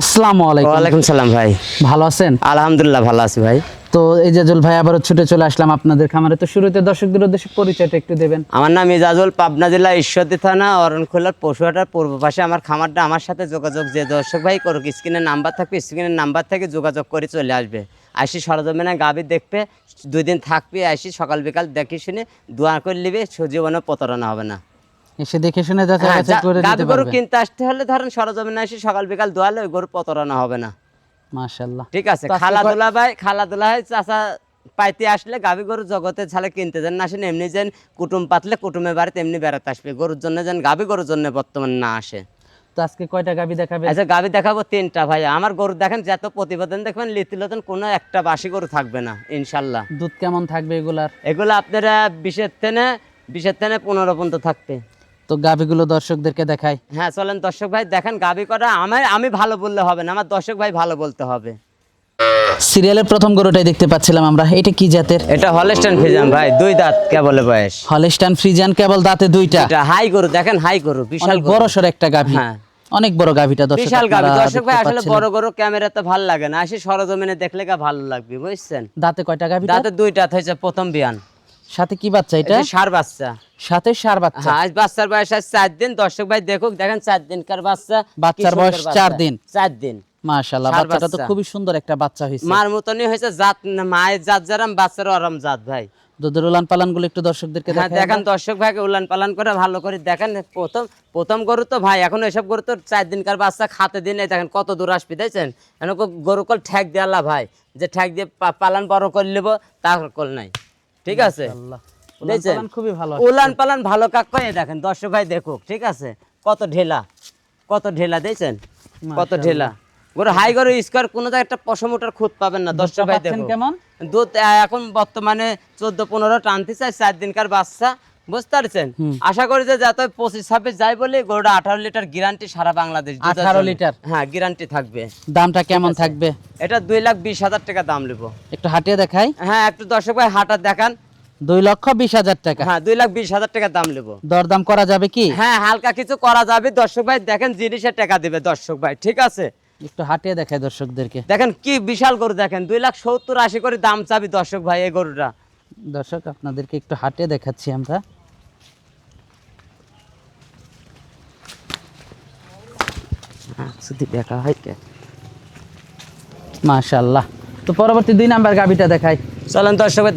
আসসালামু আলাইকুম। ওয়ালাইকুম সালাম ভাই। ভালো আছেন? আলহামদুলিল্লাহ ভালো আছি ভাই। তো এই ভাই আবারও ছুটে চলে আসলাম আপনাদের খামারে। তো শুরুতে দর্শকদের উদ্দেশ্যে পরিচয়টা একটু দেবেন। আমার নাম ইজাজুল পাবনা জেলা ঈশ্বরদী থানা অরণখোলার পশুহাটার পূর্ব পাশে। আমার খামারটা আমার সাথে যোগাযোগ যে দর্শক ভাই করুক স্ক্রিনের নাম্বার থাকবে স্ক্রিনের নাম্বার থেকে যোগাযোগ করে চলে আসবে। আসি সরজমিনে গাভী দেখবে দুই দিন থাকবে আসি সকাল বিকাল দেখি শুনে দোয়া করে নিবে জীবনে প্রতারণা হবে না। এসে দেখে শুনে যাচাই হ্যাঁ, বাছাই যা- করে দিতে গরু কিনতে আসতে হলে ধরেন সরজমিনে আসি সকাল বিকাল দোয়ালে ওই গরু প্রতারণা হবে না। মাশাআল্লাহ। ঠিক আছে খালাধুলা ভাই খালাধুলা ভাই চাচা পাইতে আসলে গাভী গরু জগতে ছালে কিনতে যেন না আসেন এমনি যেন কুটুম পাতলে কুটুমের বাড়িতে এমনি বেড়াতে আসবে। গরুর জন্য যেন গাভী গরুর জন্য বর্তমানে না আসে। তো আজকে কয়টা গাবি দেখাবে? আচ্ছা গাভী দেখাবো তিনটা ভাই। আমার গরু দেখেন যত প্রতিবেদন দেখবেন লিতিলতন কোনো একটা বাসি গরু থাকবে না ইনশাল্লাহ দুধ কেমন থাকবে এগুলার? এগুলো আপনারা বিশের থেনে বিশের থেনে পনেরো পর্যন্ত থাকবে। তো গাবিগুলো দর্শকদেরকে দেখাই। হ্যাঁ চলেন দর্শক ভাই দেখেন গাভী করা আমার আমি ভালো বললে হবে না আমার দর্শক ভাই ভালো বলতে হবে। সিরিয়ালের প্রথম গরুটাই দেখতে পাচ্ছিলাম আমরা। এটা কি জাতের? এটা হলেস্টান ফিজাম ভাই দুই দাঁত কেবলে বয়স। হলিস্টান ফ্রিজিয়ান কেবল দাঁতে দুইটা। এটা হাই গরু দেখেন হাই গরু বিশাল বড় সর একটা গাভি। হ্যাঁ। অনেক বড় গাভিটা দর্শক বিশাল গাভি। দর্শক ভাই আসলে। বড় গরু ক্যামেরাতে ভালো লাগে না। আসি সরজমিনে দেখলে কা ভালো লাগবে বুঝছেন? দাঁতে কয়টা গাভি দাঁতে দুইটা হয়েছে প্রথম বিয়ান। সাথে কি বাচ্চা এটা? সার বাচ্চা। সাথে সার বাচ্চা। হ্যাঁ আজ বাচ্চার বয়স আজ চার দিন দর্শক ভাই দেখুক দেখেন চার দিনকার বাচ্চা বাচ্চার বয়স চার দিন। চার দিন। মাশাআল্লাহ বাচ্চাটা তো খুবই সুন্দর একটা বাচ্চা হয়েছে মার মতনই হয়েছে জাত মায়ের জাত যারাম বাচ্চার আরাম জাত ভাই। দুধের উলান পালানগুলো একটু দর্শকদেরকে হ্যাঁ দেখেন দর্শক ভাইকে উলান পালান করে ভালো করে দেখেন। প্রথম প্রথম গরু তো ভাই এখন এসব গরু তো চার দিনকার বাচ্চা খাতে দিন। দেখেন কত দূর আসবি দেখছেন? এখন গরু কল ঠেক দিয়ে আল্লাহ ভাই যে ঠেক দিয়ে পালান বড় করে নেব তা কল নাই। ঠিক আছে? দেখছেন? পালান খুবই ভালো উলান পালান ভালো কাক দেখেন দর্শক ভাই দেখুক ঠিক আছে? কত ঢেলা কত ঢেলা দেখছেন? কত ঢেলা। গরু হাই গরু স্কোয়ার কোনো জায়গায় একটা খুঁত পাবেন না দর্শক ভাই দেখুন কেমন? দুধ এখন বর্তমানে চোদ্দ পনেরো টানতে চাই চার দিনকার বাচ্চা। বুঝতে পারছেন? আশা করি যে যাতে পঁচিশ ছাব্বিশ যাই বলে গরুটা আঠারো লিটার গ্যারান্টি সারা বাংলাদেশ দুধের 18 জন্য। লিটার? হ্যাঁ গ্যারান্টি থাকবে। দামটা কেমন থাকবে? এটা দুই লাখ বিশ হাজার টাকা দাম নেব। একটু হাটিয়ে দেখাই। হ্যাঁ একটু দর্শক ভাই দেখান। দুই লক্ষ বিশ হাজার টাকা। হ্যাঁ দুই লাখ বিশ হাজার টাকা দাম নেব। দরদাম করা যাবে কি? হ্যাঁ হালকা কিছু করা যাবে। দর্শক ভাই দেখেন জিনিসের টাকা দেবে দর্শক ভাই ঠিক আছে? একটু হাটিয়ে দেখাই দর্শকদেরকে। দেখেন কি বিশাল গরু দেখেন। দুই লাখ সত্তর আশি করে দাম চাবি দর্শক ভাই এই গরুটা। দর্শক, আপনাদেরকে একটু হাটে দেখাচ্ছি আমরা। যদি দেখা হয় কে? মাশাআল্লাহ। তো পরবর্তী দুই নাম্বার গাবিটা দেখাই। চলেন দর্শক ভাই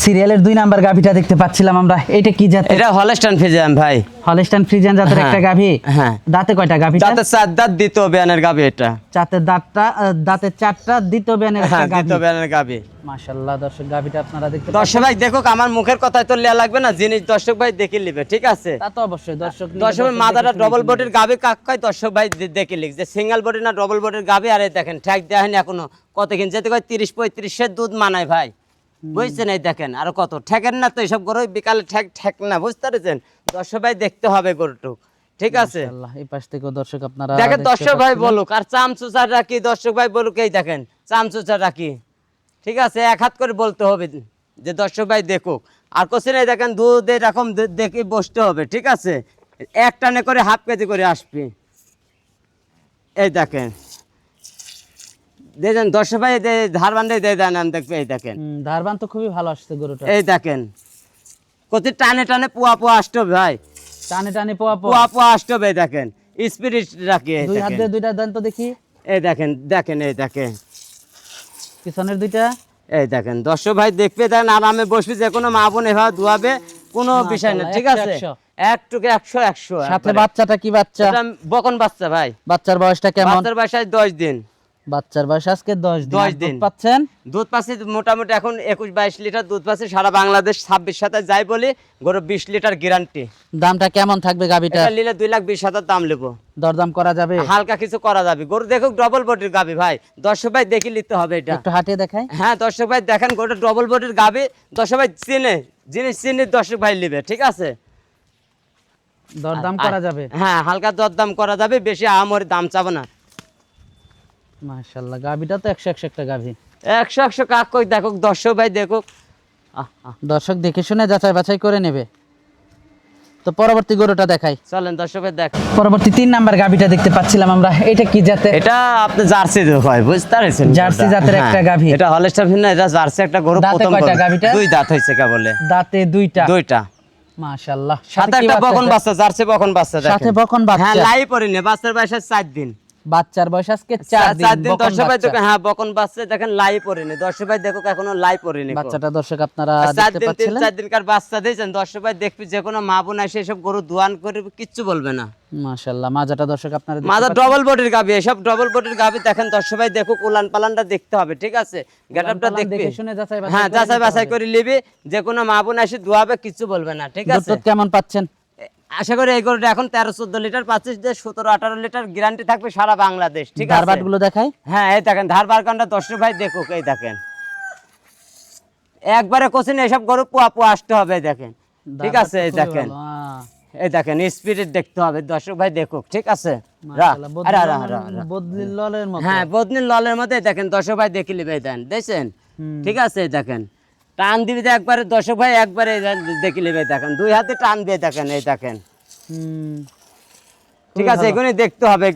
সিরিয়ালের দুই নাম্বার গাভিটা দেখতে পাচ্ছিলাম আমরা। এটা কি জাতের? এটা হলেস্টান ফিজিয়াম ভাই। হলিস্টান ফ্রিজিয়ান জাতের হ্যাঁ, একটা গাভি? হ্যাঁ। দাঁতে কয়টা গাভিটা? যাতে চার দাঁত দ্বিতীয় বিয়ানের গাবি এটা। চাতের দাঁতটা দাঁতে চারটা দ্বিতীয় বেনের হ্যাঁ একটা গাভি। দ্বিতীয় বিয়ানের গাবি মাশাআল্লাহ দর্শক গাভিটা আপনারা দেখতে দর্শক ভাই দেখো আমার মুখের কথায় তো লেয়া লাগবে না জিনিস দর্শক ভাই দেখে নিবে ঠিক আছে? তা তো অবশ্যই দর্শক দর্শক মাথাটা ডবল বডির গাবি কাক কয় দর্শক ভাই দেখে লিখ। যে সিঙ্গেল বডি না ডবল বডির গাবি আরে দেখেন ঠ্যাক হয়নি এখনও। কত কিন যেতে কয় তিরিশ পঁয়ত্রিশের দুধ মানায় ভাই। বুঝছেন এই দেখেন আর কত ঠেকেন না তো এইসব গরু বিকালে ঠেক ঠেক না বুঝতে পারছেন? দর্শক ভাই দেখতে হবে গরুটুক ঠিক আছে? এই পাশ থেকেও দর্শক আপনারা দেখেন দর্শক ভাই বলুক আর চামচুচার রাখি দর্শক ভাই বলুক এই দেখেন চামচুচার রাখি ঠিক আছে এক হাত করে বলতে হবে যে দর্শক ভাই দেখুক। আর কোশ্চেন এই দেখেন দুধ এরকম দেখে বসতে হবে ঠিক আছে? এক টানে করে হাফ কেজি করে আসবি। এই দেখেন দেখেন দর্শক ভাই ধার বান্ধে দিয়ে দেন আমি দেখবে এই দেখেন। হুম, ধারবান তো খুবই ভালো আসছে গরুটা এই দেখেন। কত টানে টানে পুয়া পুয়া আসতে হবে ভাই। টানে টানে পোয়া পোয়া। পুয়া পুয়া আসতে হবে দেখেন। স্পিরিট রাখি দুই হাত দিয়ে দুইটা দেন তো দেখি। এই দেখেন দেখেন এই দেখেন। পিছনের দুইটা। এই দেখেন দর্শক ভাই দেখবে দেখেন আরামে বসবি যে কোনো মা বোন এভাবে ধোয়াবে কোনো বিষয় না ঠিক আছে। একটুকে একশো একশো সাথে বাচ্চাটা কি বাচ্চা? বকন বাচ্চা ভাই। বাচ্চার বয়সটা কেমন? বাচ্চার বাসায় দশ দিন। বাচ্চার বয়স আজকে দশ দশ দিন। পাচ্ছেন? দুধ পাচ্ছি মোটামুটি এখন একুশ বাইশ লিটার দুধ পাচ্ছি সারা বাংলাদেশ ছাব্বিশ সাথে যাই বলি গরু বিশ লিটার গ্যারান্টি দামটা কেমন থাকবে নিলে দুই লাখ বিশ হাজার দাম নেব। দরদাম করা যাবে? হালকা কিছু করা যাবে। গরু দেখুক ডবল বডির গাবি ভাই। দর্শক ভাই দেখে নিতে হবে এটা। একটু হাটিয়ে দেখাই। হ্যাঁ দর্শক ভাই দেখেন গোটা ডবল বডির গাবি দর্শক ভাই চিনে জিনিস চিনে দর্শক ভাই নেবে ঠিক আছে? দরদাম করা যাবে। হ্যাঁ হালকা দরদাম করা যাবে বেশি আমর দাম চাবো না। তো একশো একশো একটা গাভি। একশো একশো কাক কই দেখুক দর্শক ভাই দেখুক। দর্শক দেখে শুনে যাচাই বাছাই করে নেবে। তো পরবর্তী গরুটা দেখাই। চলেন দেখ। পরবর্তী তিন নাম্বার গাভিটা দেখতে পাচ্ছিলাম আমরা। এটা কি জাতে এটা আপনি জার্সি হয় বুঝতে পারছেন জার্সি জাতের একটা হ্যাঁ, গাভী। এটা হলেস্টার ভিন্ন এটা জার্সি একটা গরু প্রথম গাভীটা? দুই দাঁত হয়েছে কেবলে দাঁতে দুইটা। দুইটা। মাশাআল্লাহ। সাথে কি একটা বকন বাচ্চা জার্সি বকন বাচ্চা দেখেন। সাথে বকন বাচ্চা। হ্যাঁ লাই বাচ্চার বয়স আছে চার দিন। বাচ্চার বয়স আজকে চার দিন চার দিন দর্শক ভাই। দেখেন হ্যাঁ বকন বাচ্চা দেখেন লাই পরিনি দর্শক ভাই দেখো এখনও লাই পরিনি বাচ্চাটা দর্শক আপনারা চার দেখতে দিন তিন পাচ্ছিলেন? চার দিনকার বাচ্চা দিয়েছেন। দর্শক ভাই দেখবি যে কোনো মা বোন এসে এসব গরু দোয়ান করে কিচ্ছু বলবে না। মাশাআল্লাহ মাজাটা দর্শক আপনারা মাথা ডবল বডির গাবি এসব ডবল বডির গাবি দেখেন দর্শক ভাই দেখুক উলান পালানটা দেখতে হবে ঠিক আছে? গেটআপটা দেখবি? দেখে শুনে যাচাই বাছাই হ্যাঁ যাচাই বাছাই করে নিবি যে কোনো মা বোন এসে দোয়াবে কিচ্ছু বলবে না ঠিক আছে? টুধ কেমন পাচ্ছেন? আশা করি এই গরুটা এখন তেরো চোদ্দ লিটার পাচ্ছিস যে সতেরো আঠারো লিটার গ্যারান্টি থাকবে সারা বাংলাদেশ ঠিক আছে? গুলো দেখাই। হ্যাঁ এই দেখেন ধারবার কান্ডা দর্শক ভাই দেখুক এই দেখেন। একবারে কোচিন এসব গরু পুয়া পুয়া আসতে হবে দেখেন। ঠিক আছে এই দেখেন। এই দেখেন স্পিরিট দেখতে হবে দর্শক ভাই দেখুক ঠিক আছে? হ্যাঁ বদনির ললের মধ্যে দেখেন দর্শক ভাই দেখি লিবে দেন দেখছেন? ঠিক আছে দেখেন। টান দিবি একবারে দর্শক ভাই একবারে দেখি লিবে দেখেন। দুই হাতে টান দিয়ে দেখেন এই দেখেন। ঠিক আছে এগুলো দেখতে হবে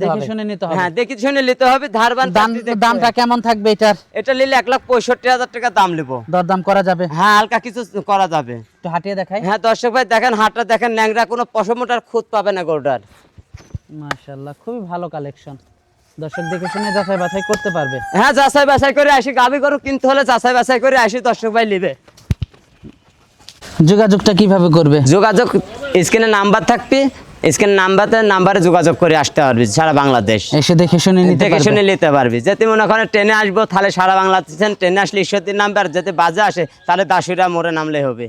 দেখে শুনে নিতে হবে। হ্যাঁ দেখে শুনে নিতে হবে ধারবান দাম দামটা কেমন থাকবে এটার? এটা নিলে এক লাখ পঁয়ষট্টি হাজার টাকা দাম নেব। দরদাম করা যাবে? হ্যাঁ হালকা কিছু করা যাবে। একটু হাঁটিয়ে দেখাই। হ্যাঁ দর্শক ভাই দেখেন হাটটা দেখেন ন্যাংরা কোনো পশমোটার খুঁত পাবে না গরুটার। মাশাআল্লাহ খুবই ভালো কালেকশন দর্শক দেখে শুনে যাচাই বাছাই করতে পারবে। হ্যাঁ যাচাই বাছাই করে আসি। গাবি গরু কিনতে হলে যাচাই বাছাই করে আসি দর্শক ভাই নিবে। যোগাযোগটা কীভাবে করবে? যোগাযোগ স্ক্রিনে নাম্বার থাকবে। স্ক্রিনে নাম্বারে নাম্বারে যোগাযোগ করে আসতে পারবি সারা বাংলাদেশ। এসে দেখে শুনে নিতে দেখে শুনে নিতে পারবি। যদি মনে করেন ট্রেনে আসব তাহলে সারা বাংলাদেশ ট্রেনে আসলে ঈশ্বরদীর নাম্বার যদি বাজে আসে তাহলে দাসুরা মোড়ে নামলে হবে।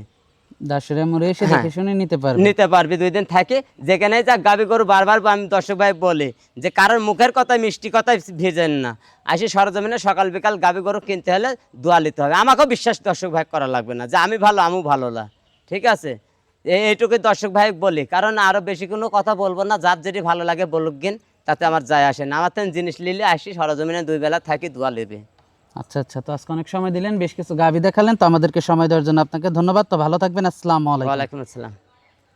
দাসুরে মোড়ে এসে হ্যাঁ। দেখে শুনে নিতে পারবে। নিতে পারবি দুই দিন থাকে। যেখানে যা গাবি গরু বারবার আমি দর্শক ভাই বলি যে কারোর মুখের কথা মিষ্টি কথা ভেজেন না। আসি সরজমিনে সকাল বিকাল গাবি গরু কিনতে হলে দোয়া নিতে হবে। আমাকেও বিশ্বাস দর্শক ভাই করা লাগবে না যে আমি ভালো আমিও ভালো না। ঠিক আছে? এইটুকু দর্শক ভাই বলি। কারণ আরও বেশি কোনো কথা বলব না। যার যেটি ভালো লাগে বলুক গিন তাতে আমার যায় আসে না। আমার তেন জিনিস নিলে আসি সরজমিনে দুই বেলা থাকি দোয়া নেবে। আচ্ছা আচ্ছা তো আজকে অনেক সময় দিলেন, বেশ কিছু গাবি দেখালেন, তো আমাদেরকে সময় দেওয়ার জন্য আপনাকে ধন্যবাদ। তো ভালো থাকবেন, আসসালামু আলাইকুম। ওয়ালাইকুম আসসালাম।